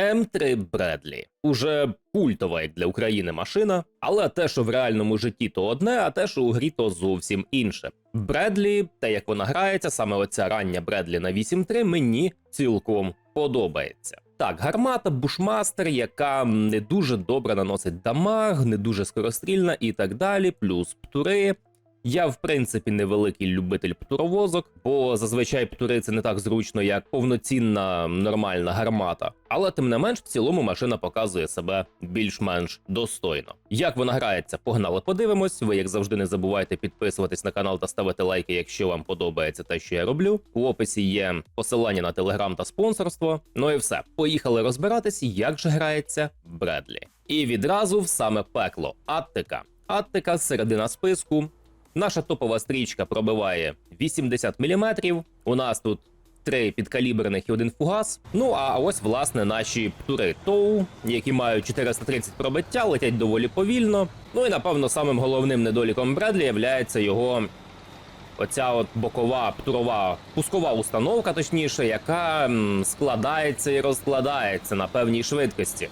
М3 Бредлі. Уже культова як для України машина, але те, що в реальному житті, то одне, а те, що у грі, то зовсім інше. Бредлі, те як вона грається, саме оця рання Бредлі на 8.3, мені цілком подобається. Так, гармата бушмастер, яка не дуже добре наносить дамаг, не дуже скорострільна і так далі, плюс птури. Я, в принципі, невеликий любитель птуровозок, бо зазвичай птури це не так зручно, як повноцінна нормальна гармата. Але тим не менш, в цілому машина показує себе більш-менш достойно. Як вона грається, погнали, подивимось. Ви, як завжди, не забувайте підписуватись на канал та ставити лайки, якщо вам подобається те, що я роблю. У описі є посилання на телеграм та спонсорство. Ну і все. Поїхали розбиратись, як же грається Бредлі. І відразу в саме пекло Аттика. Аттика середина списку. Наша топова стрічка пробиває 80 мм. У нас тут три підкаліберних і один фугас. Ну а ось власне наші птури Тоу, які мають 430 пробиття, летять доволі повільно. Ну і напевно самим головним недоліком Бредлі є його оця от бокова птурова пускова установка, точніше, яка складається і розкладається на певній швидкості.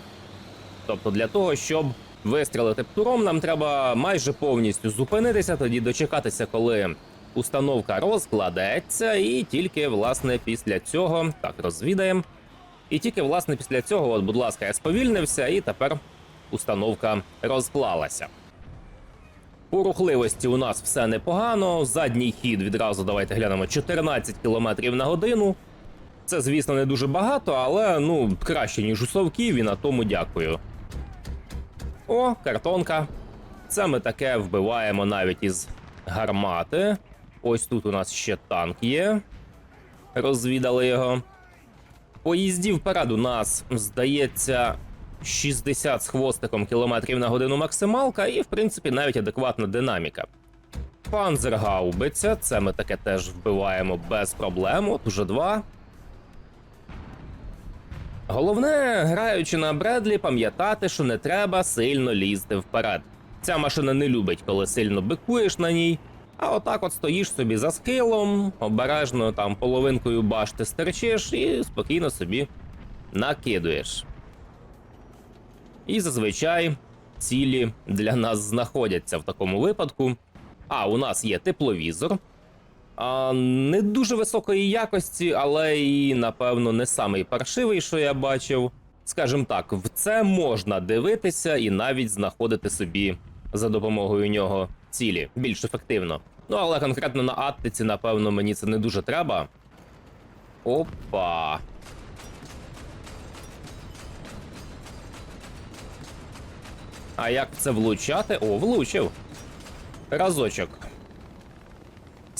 Тобто для того, щоб вистрілити птуром, нам треба майже повністю зупинитися, тоді дочекатися, коли установка розкладеться, і тільки власне після цього так розвідаємо. І тільки власне після цього, от, будь ласка, я сповільнився, і тепер установка розклалася. По рухливості у нас все непогано. Задній хід відразу давайте глянемо 14 км на годину. Це, звісно, не дуже багато, але ну краще, ніж у совків, і на тому дякую. О, картонка. Це ми таке вбиваємо навіть із гармати. Ось тут у нас ще танк є. Розвідали його. По їзді вперед у нас, здається, 60 з хвостиком кілометрів на годину максималка, і, в принципі, навіть адекватна динаміка. Панзергаубиця, це ми таке теж вбиваємо без проблем. От уже два. Головне, граючи на Бредлі, пам'ятати, що не треба сильно лізти вперед. Ця машина не любить, коли сильно бикуєш на ній. А отак от стоїш собі за схилом, обережно там половинкою башти стерчиш і спокійно собі накидуєш. І зазвичай цілі для нас знаходяться в такому випадку. А, у нас є тепловізор. Не дуже високої якості, але і, напевно, не самий паршивий, що я бачив. Скажімо так, в це можна дивитися і навіть знаходити собі за допомогою нього цілі більш ефективно. Ну, але конкретно на Аттиці, напевно, мені це не дуже треба. Опа. А як це влучати? О, влучив. Разочок.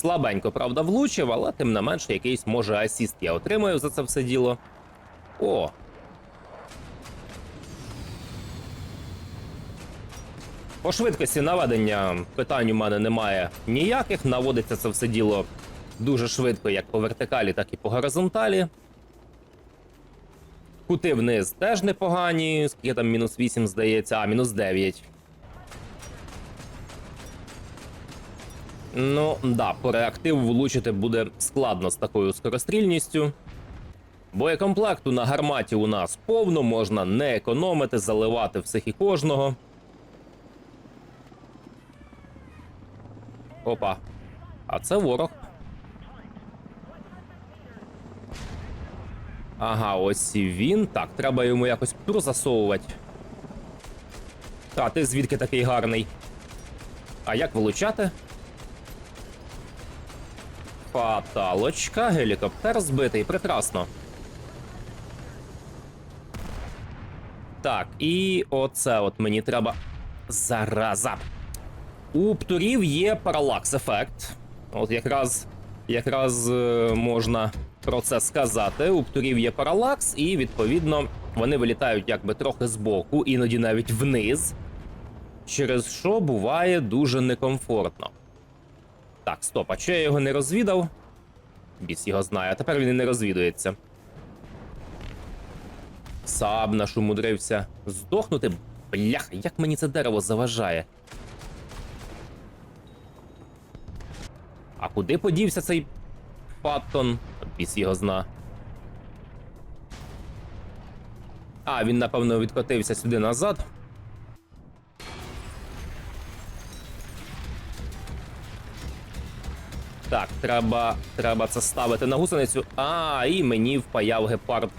Слабенько, правда, влучив, але тим не менш якийсь може асіст я отримаю за це все діло. О. По швидкості наведення питань у мене немає ніяких. Наводиться це все діло дуже швидко, як по вертикалі, так і по горизонталі. Кути вниз теж непогані. Скільки там мінус 8, здається, а мінус 9. Ну, да, по реактиву влучити буде складно з такою скорострільністю. Боєкомплекту на гарматі у нас повно, можна не економити, заливати всіх і кожного. Опа. А це ворог. Ага, ось і він. Так, треба йому якось птур засовувати. Та, ти звідки такий гарний? А як вилучати? Фаталочка, гелікоптер збитий, прекрасно. Так, і оце от мені треба. Зараза. У птурів є паралакс ефект. От якраз якраз е, можна про це сказати. У птурів є паралакс, і відповідно вони вилітають якби трохи збоку, іноді навіть вниз. Через що буває дуже некомфортно. Так, стоп, а чого я його не розвідав? Біс його знає, а тепер він і не розвідується. Саб наш умудрився здохнути. Бляха, як мені це дерево заважає. А куди подівся цей Паттон? Біс його зна. А, він, напевно, відкотився сюди назад. Так, треба, треба це ставити на гусеницю. А, і мені впаяв гепард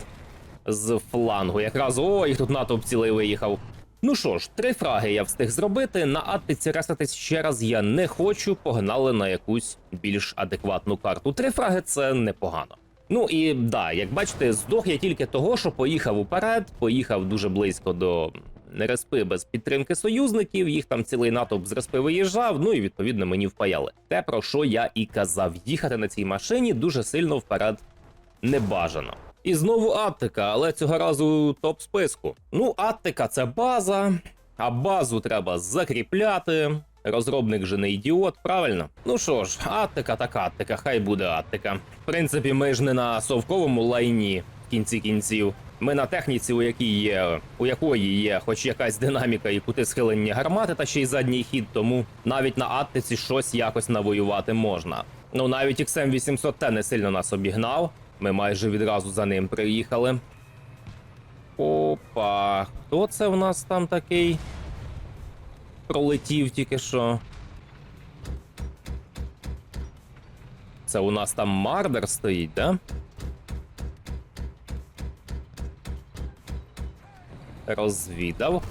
з флангу. Якраз о, їх тут натовп цілий виїхав. Ну що ж, три фраги я встиг зробити. На Аттиці ресатись ще раз я не хочу. Погнали на якусь більш адекватну карту. Три фраги це непогано. Ну і да, як бачите, здох я тільки того, що поїхав уперед, поїхав дуже близько до респи без підтримки союзників. Їх там цілий натовп з респи виїжджав. Ну і відповідно мені впаяли. Те про що я і казав, їхати на цій машині дуже сильно вперед не бажано. І знову Аттика, але цього разу топ списку. Ну, Аттика це база, а базу треба закріпляти. Розробник же не ідіот, правильно? Ну що ж, Аттика так Аттика, хай буде Аттика. В принципі, ми ж не на совковому лайні в кінці кінців. Ми на техніці, у якій є, у якої є хоч якась динаміка і кути схилення гармати та ще й задній хід, тому навіть на Аттиці щось якось навоювати можна. Ну навіть XM 800 t не сильно нас обігнав. Ми майже відразу за ним приїхали. Опа, хто це в нас там такий? Пролетів тільки що. Це у нас там Мардер стоїть, да? Розвідав.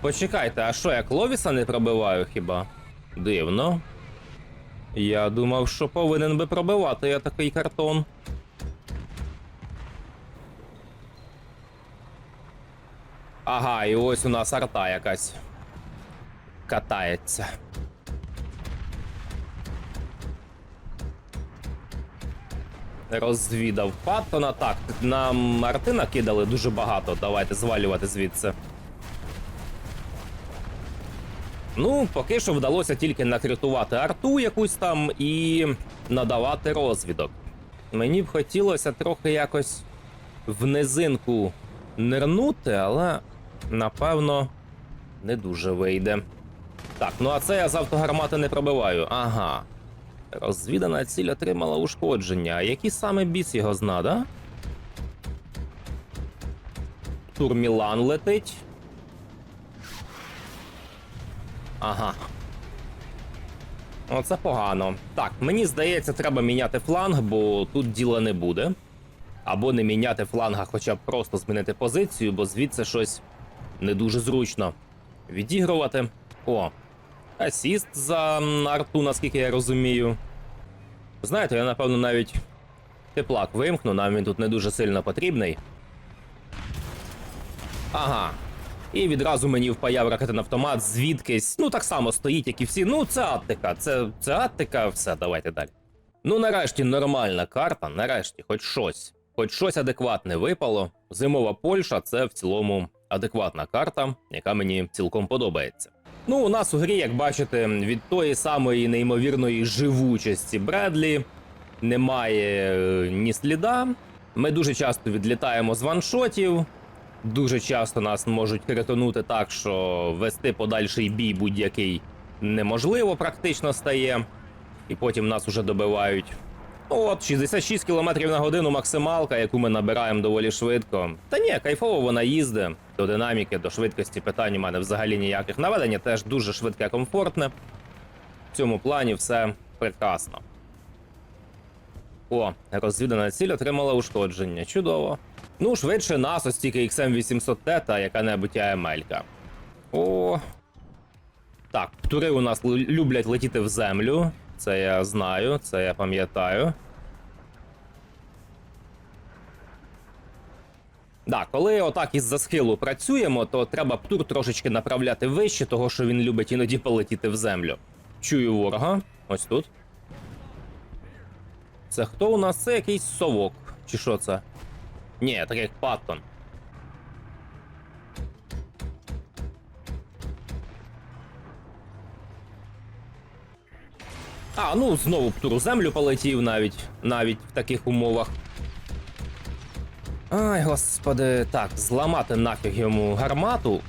Почекайте, а що я Кловіса не пробиваю хіба? Дивно. Я думав, що повинен би пробивати я такий картон. Ага, і ось у нас арта якась катається. Розвідав Паттона. Так, нам арти накидали дуже багато. Давайте звалювати звідси. Ну, поки що вдалося тільки накритувати арту якусь там і надавати розвідок. Мені б хотілося трохи якось в низинку нирнути, але напевно не дуже вийде. Так, ну а це я з автогармати не пробиваю. Ага. Розвідана ціль отримала ушкодження. А який саме біс його зна, да? Турмілан летить. Ага. Оце погано. Так, мені здається, треба міняти фланг, бо тут діла не буде. Або не міняти фланга, хоча б просто змінити позицію, бо звідси щось не дуже зручно відігрувати. О, асіст за арту, наскільки я розумію. Знаєте, я напевно навіть теплак вимкну, нам він тут не дуже сильно потрібний. Ага. І відразу мені впаяв ракетний автомат звідкись. Ну так само стоїть, як і всі. Ну, це Аттика, це, це Аттика, все, давайте далі. Ну, нарешті нормальна карта, нарешті, хоч щось. Хоч щось адекватне випало. Зимова Польща це в цілому адекватна карта, яка мені цілком подобається. Ну, у нас у грі, як бачите, від тої самої неймовірної живучості Бредлі немає е, ні сліда. Ми дуже часто відлітаємо з ваншотів. Дуже часто нас можуть критонути так, що вести подальший бій будь-який неможливо практично стає. І потім нас уже добивають. Ну От, 66 км на годину максималка, яку ми набираємо доволі швидко. Та ні, кайфово вона їздить. До динаміки, до швидкості питань у мене взагалі ніяких. Наведення теж дуже швидке, комфортне. В цьому плані все прекрасно. О, розвідана ціль отримала ушкодження. Чудово. Ну, швидше нас, ось тільки XM800T та яка-небудь АМЛ-ка. О. Так, тури у нас люблять летіти в землю. Це я знаю, це я пам'ятаю. Да, коли отак із-за схилу працюємо, то треба птур трошечки направляти вище, того що він любить іноді полетіти в землю. Чую ворога. Ось тут. Це хто у нас? Це якийсь совок. Чи що це? Ні, так як Паттон. А, ну знову птур у землю полетів навіть навіть в таких умовах. Ай, господи, так, зламати нафіг йому гармату.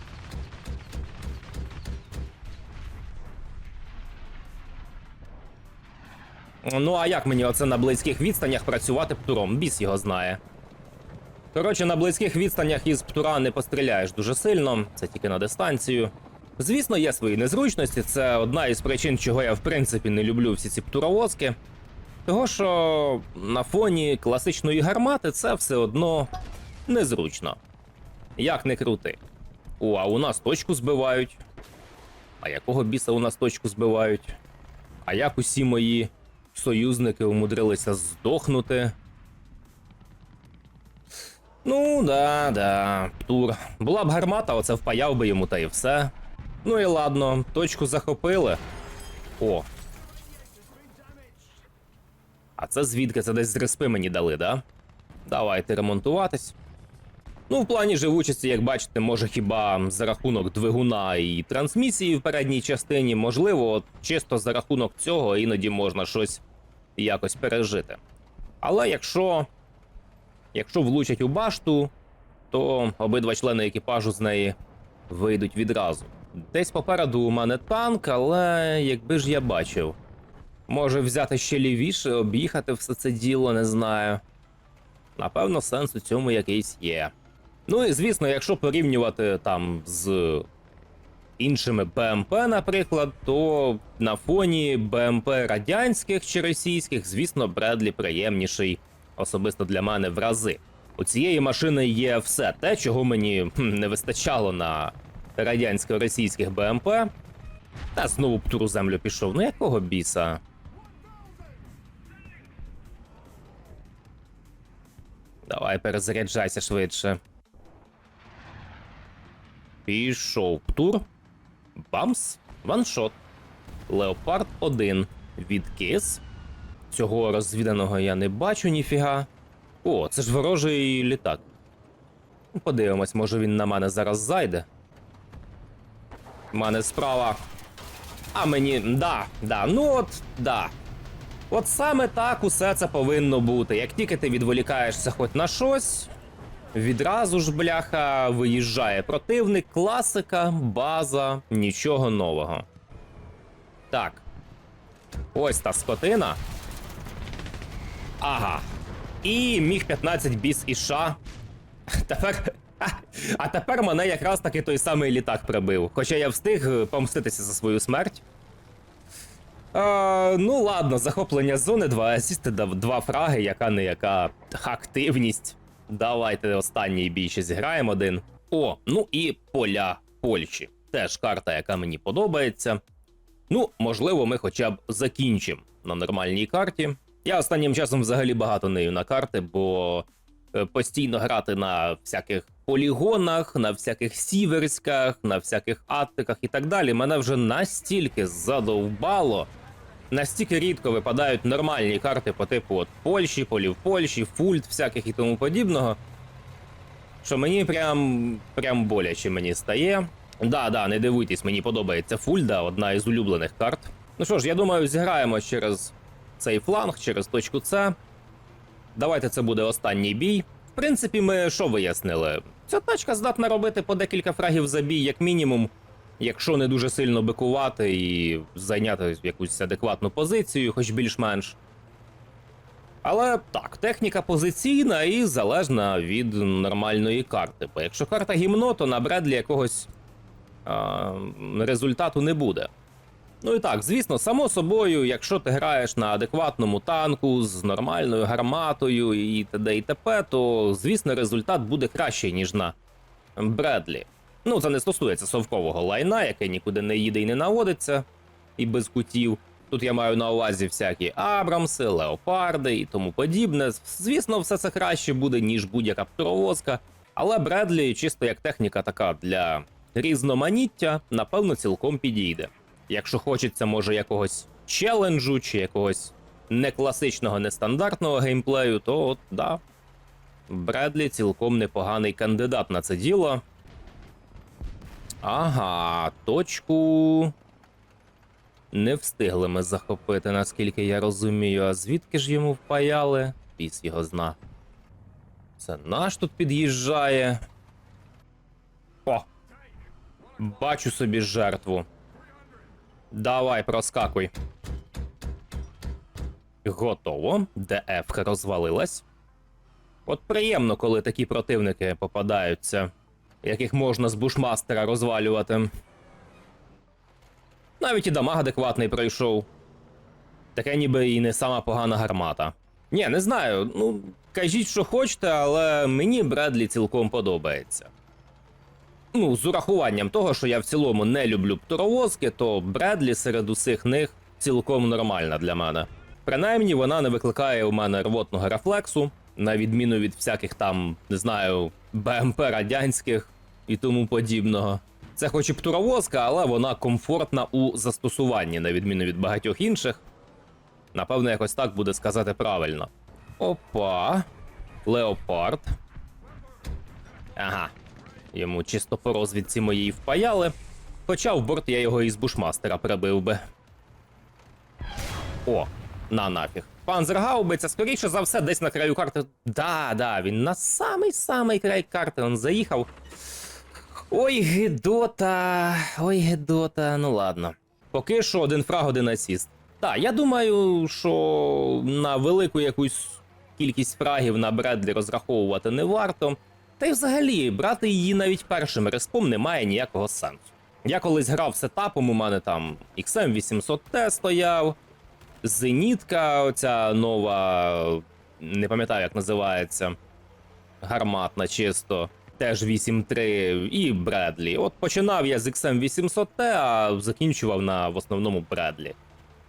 Ну, а як мені оце на близьких відстанях працювати птуром? Біс його знає. Коротше, на близьких відстанях із птура не постріляєш дуже сильно, це тільки на дистанцію. Звісно, є свої незручності. Це одна із причин, чого я в принципі не люблю всі ці птуровозки. Того, що на фоні класичної гармати це все одно незручно. Як не крути. О, а у нас точку збивають. А якого біса у нас точку збивають? А як усі мої союзники умудрилися здохнути? Ну, да, да, Птур. Була б гармата, оце впаяв би йому та і все. Ну і ладно, точку захопили. О. А це звідки? Це десь з мені дали, да? Давайте ремонтуватись. Ну, в плані живучості, як бачите, може хіба за рахунок двигуна і трансмісії в передній частині, можливо, чисто за рахунок цього іноді можна щось якось пережити. Але якщо, якщо влучать у башту, то обидва члени екіпажу з неї вийдуть відразу. Десь попереду у мене танк, але якби ж я бачив. Може взяти ще лівіше, об'їхати все це діло, не знаю. Напевно, сенс у цьому якийсь є. Ну і звісно, якщо порівнювати там з іншими БМП, наприклад, то на фоні БМП радянських чи російських, звісно, Бредлі приємніший особисто для мене в рази. У цієї машини є все те, чого мені не вистачало на радянсько-російських БМП. Та знову б туру землю пішов. Ну якого біса? Давай перезаряджайся швидше. Пішов птур. Бамс. Ваншот. Леопард 1. Відкис. Цього розвіданого я не бачу ніфіга. О, це ж ворожий літак. Подивимось, може він на мене зараз зайде. Мене справа. А мені. Да, да, ну от, да. От саме так усе це повинно бути. Як тільки ти відволікаєшся хоч на щось, відразу ж, бляха, виїжджає противник, класика, база, нічого нового. Так. Ось та скотина. Ага. І міг 15 біс і ша. Тепер. А тепер мене якраз таки той самий літак прибив. Хоча я встиг е, помститися за свою смерть. А, ну ладно, захоплення зони, два асісти, два фраги, яка не яка активність. Давайте останній бій ще зіграємо один. О, ну і поля Польщі. Теж карта, яка мені подобається. Ну, можливо, ми хоча б закінчимо на нормальній карті. Я останнім часом взагалі багато нею на карти, бо е, постійно грати на всяких полігонах, на всяких сіверськах, на всяких аттиках і так далі. Мене вже настільки задовбало. Настільки рідко випадають нормальні карти по типу от Польщі, полів Польщі, фульт, всяких і тому подібного. Що мені прям прям боляче мені стає. Да, да, не дивуйтесь, мені подобається Фульда, одна із улюблених карт. Ну що ж, я думаю, зіграємо через цей фланг, через точку С. Давайте це буде останній бій. В принципі, ми що вияснили? Ця тачка здатна робити по декілька фрагів за бій, як мінімум, якщо не дуже сильно бикувати і зайняти якусь адекватну позицію, хоч більш-менш. Але так, техніка позиційна і залежна від нормальної карти. Бо якщо карта гімно, то на Бредлі якогось а, результату не буде. Ну і так, звісно, само собою, якщо ти граєш на адекватному танку з нормальною гарматою і т.д. і т.п., то звісно результат буде кращий, ніж на Бредлі. Ну, це не стосується совкового лайна, яке нікуди не їде і не наводиться, і без кутів. Тут я маю на увазі всякі Абрамси, Леопарди і тому подібне. Звісно, все це краще буде, ніж будь-яка птуровозка. Але Бредлі, чисто як техніка така для різноманіття, напевно, цілком підійде. Якщо хочеться, може, якогось челенджу чи якогось некласичного, нестандартного геймплею, то от да. Бредлі цілком непоганий кандидат на це діло. Ага, точку. Не встигли ми захопити, наскільки я розумію. А звідки ж йому впаяли? Піс його зна. Це наш тут під'їжджає. О! Бачу собі жертву. Давай, проскакуй. Готово. ДФ розвалилась. От приємно, коли такі противники попадаються, яких можна з бушмастера розвалювати. Навіть і дамаг адекватний пройшов. Таке ніби і не сама погана гармата. Ні, не знаю. Ну, кажіть, що хочете, але мені Бредлі цілком подобається. Ну, з урахуванням того, що я в цілому не люблю птуровозки, то Бредлі серед усіх них цілком нормальна для мене. Принаймні, вона не викликає у мене рвотного рефлексу, на відміну від всяких там, не знаю, БМП радянських і тому подібного. Це хоч і птуровозка, але вона комфортна у застосуванні, на відміну від багатьох інших. Напевно, якось так буде сказати правильно. Опа. Леопард. Ага. Йому чисто по розвідці моїй впаяли. Хоча в борт я його із бушмастера прибив би. О, на нафіг. Панзергаубиця, скоріше за все, десь на краю карти. Да, да, він на самий-самий край карти он заїхав. Ой, гидота. Ой, гидота. Ну ладно. Поки що один фраг, один асіст. Так, я думаю, що на велику якусь кількість фрагів на Бредлі розраховувати не варто. Та й взагалі, брати її навіть першим респом немає ніякого сенсу. Я колись грав сетапом, у мене там XM800T стояв, Зенітка, оця нова, не пам'ятаю, як називається, гарматна чисто, теж 8.3 і Бредлі. От починав я з XM800T, а закінчував на в основному Бредлі.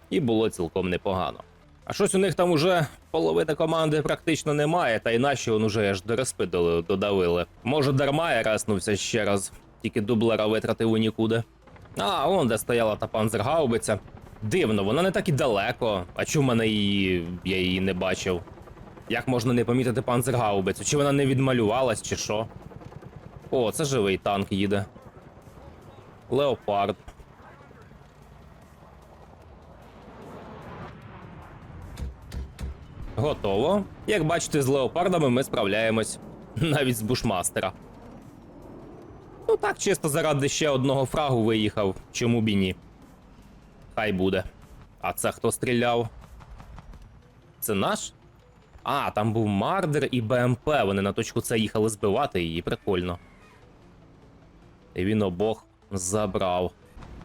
І було цілком непогано. А щось у них там уже половина команди практично немає, та й наші он уже аж до респи додавили. Може, дарма я реснувся ще раз, тільки дублера витратив у нікуди. А, вон де стояла та панзергаубиця. Дивно, вона не так і далеко. А чому мене її. я її не бачив? Як можна не помітити панзергаубицю? Чи вона не відмалювалась, чи що? О, це живий танк їде. Леопард. Готово. Як бачите, з леопардами ми справляємось навіть з бушмастера. Ну так, чисто заради ще одного фрагу виїхав. Чому б і ні? Хай буде. А це хто стріляв? Це наш? А, там був Мардер і БМП. Вони на точку С їхали збивати її, прикольно. І він обох забрав.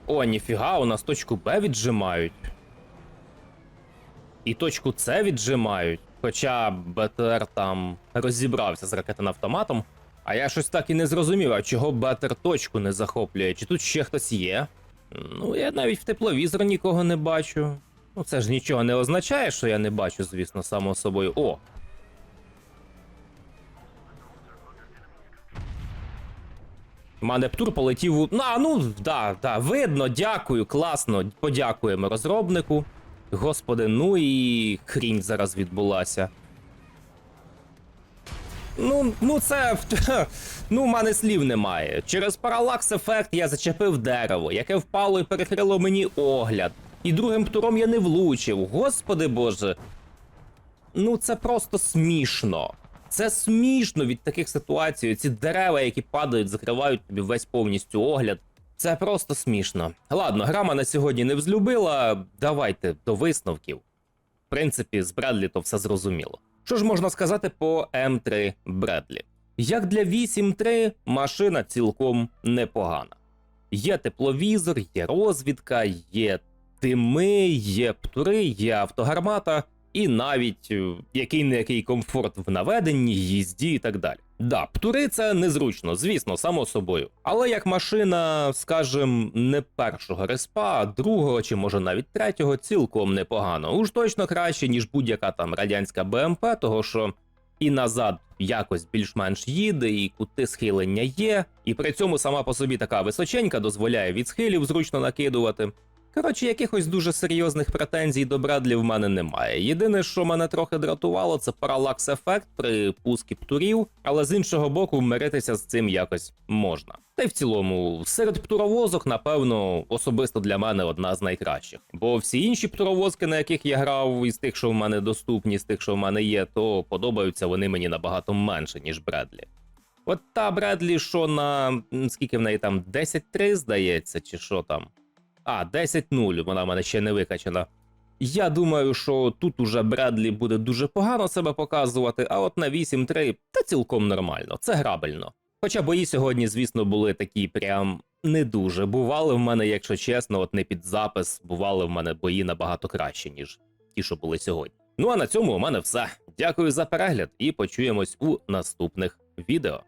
О, ніфіга, у нас точку Б віджимають. І точку С віджимають. Хоча БТР там розібрався з ракетонавтоматом. А я щось так і не зрозумів, а чого БТР точку не захоплює? Чи тут ще хтось є? Ну, я навіть в тепловізор нікого не бачу. Ну, це ж нічого не означає, що я не бачу, звісно, само собою. О! У мене птур полетів у. А, ну, да, да, видно, дякую, класно. Подякуємо розробнику. Господи, ну і хрінь зараз відбулася. Ну, ну це. Ну, в мене слів немає. Через паралакс ефект я зачепив дерево, яке впало і перекрило мені огляд. І другим птуром я не влучив. Господи боже. Ну, це просто смішно. Це смішно від таких ситуацій. Ці дерева, які падають, закривають тобі весь повністю огляд. Це просто смішно. Ладно, гра мене сьогодні не взлюбила. Давайте до висновків. В принципі, з Бредлі то все зрозуміло. Що ж можна сказати по М3 Бредлі? Як для 8.3 машина цілком непогана. Є тепловізор, є розвідка, є тими, є птури, є автогармата, і навіть е, який не який комфорт в наведенні, їзді і так далі. Да, птури це незручно, звісно, само собою. Але як машина, скажем, не першого респа, а другого чи може навіть третього, цілком непогано. Уж точно краще, ніж будь-яка там радянська БМП, того що і назад якось більш-менш їде, і кути схилення є, і при цьому сама по собі така височенька дозволяє від схилів зручно накидувати. Коротше, якихось дуже серйозних претензій до Бредлі в мене немає. Єдине, що мене трохи дратувало, це паралакс ефект при пускі птурів, але з іншого боку, миритися з цим якось можна. Та й в цілому, серед птуровозок, напевно, особисто для мене одна з найкращих. Бо всі інші птуровозки, на яких я грав, із тих, що в мене доступні, з тих, що в мене є, то подобаються вони мені набагато менше, ніж Бредлі. От та Бредлі, що на скільки в неї там 10-3, здається, чи що там. А, 10-0, вона в мене ще не викачана. Я думаю, що тут уже Бредлі буде дуже погано себе показувати, а от на 8-3 та цілком нормально, це грабельно. Хоча бої сьогодні, звісно, були такі прям не дуже. Бували в мене, якщо чесно, от не під запис, бували в мене бої набагато краще, ніж ті, що були сьогодні. Ну а на цьому у мене все. Дякую за перегляд і почуємось у наступних відео.